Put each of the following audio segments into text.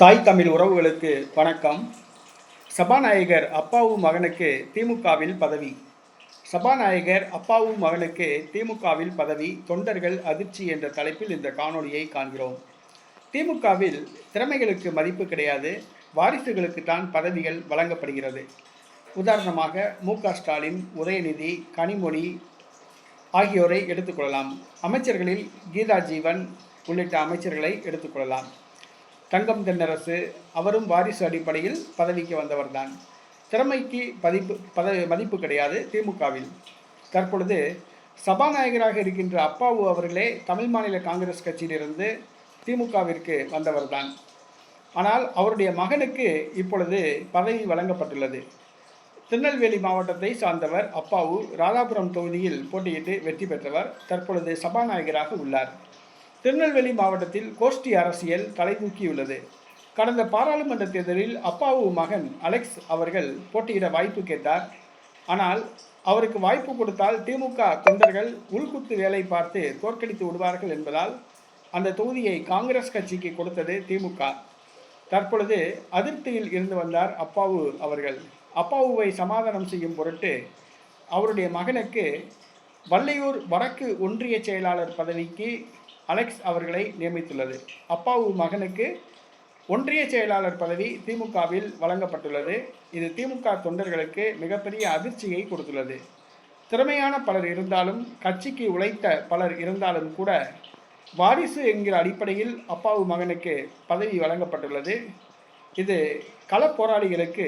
தாய் தமிழ் உறவுகளுக்கு வணக்கம். சபாநாயகர் அப்பாவு மகனுக்கு திமுகவில் பதவி. சபாநாயகர் அப்பாவு மகனுக்கு திமுகவில் பதவி தொண்டர்கள் அதிர்ச்சி என்ற தலைப்பில் இந்த காணொளியை காண்கிறோம். திமுகவில் திறமைகளுக்கு மதிப்பு கிடையாது வாரிசுகளுக்கு தான் பதவிகள் வழங்கப்படுகிறது. உதாரணமாக மு ஸ்டாலின் உதயநிதி கனிமொழி ஆகியோரை எடுத்துக்கொள்ளலாம் அமைச்சர்களில் கீதா ஜீவன் உள்ளிட்ட அமைச்சர்களை எடுத்துக்கொள்ளலாம் தங்கம் தென்னரசு அவரும் வாரிசு அடிப்படையில் பதவிக்கு வந்தவர்தான். திறமைக்கு பதிப்பு பதவி மதிப்பு கிடையாது திமுகவில். தற்பொழுது சபாநாயகராக இருக்கின்ற அப்பாவு அவர்களே தமிழ் மாநில காங்கிரஸ் கட்சியிலிருந்து திமுகவிற்கு வந்தவர்தான். ஆனால் அவருடைய மகனுக்கு இப்பொழுது பதவி வழங்கப்பட்டுள்ளது. திருநெல்வேலி மாவட்டத்தை சார்ந்தவர் அப்பாவு ராதாபுரம் தொகுதியில் போட்டியிட்டு வெற்றி பெற்றவர் தற்பொழுது சபாநாயகராக உள்ளார். திருநெல்வேலி மாவட்டத்தில் கோஷ்டி அரசியல் தலைதூக்கியுள்ளது கடந்த பாராளுமன்ற தேர்தலில் அப்பாவு மகன் அலெக்ஸ் அவர்கள் போட்டியிட வாய்ப்பு கேட்டார். ஆனால் அவருக்கு வாய்ப்பு கொடுத்தால் திமுக தொண்டர்கள் உள்குத்து வேலை பார்த்து தோற்கடித்து விடுவார்கள் என்பதால் அந்த தொகுதியை காங்கிரஸ் கட்சிக்கு கொடுத்தது திமுக. தற்பொழுது அதிருப்தியில் இருந்து வந்தார் அப்பாவு அவர்கள். அப்பாவுவை சமாதானம் செய்யும் பொருட்டு அவருடைய மகனுக்கு வள்ளையூர் வடக்கு ஒன்றிய செயலாளர் பதவிக்கு அலெக்ஸ் அவர்களை நியமித்துள்ளது. அப்பாவு மகனுக்கு ஒன்றிய செயலாளர் பதவி திமுகவில் வழங்கப்பட்டுள்ளது. இது திமுக தொண்டர்களுக்கு மிகப்பெரிய அதிர்ச்சியை கொடுத்துள்ளது. திறமையான பலர் இருந்தாலும் கட்சிக்கு உழைத்த பலர் இருந்தாலும் கூட வாரிசு என்கிற அடிப்படையில் அப்பாவு மகனுக்கு பதவி வழங்கப்பட்டுள்ளது. இது களப் போராளிகளுக்கு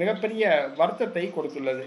மிகப்பெரிய வருத்தத்தை கொடுத்துள்ளது.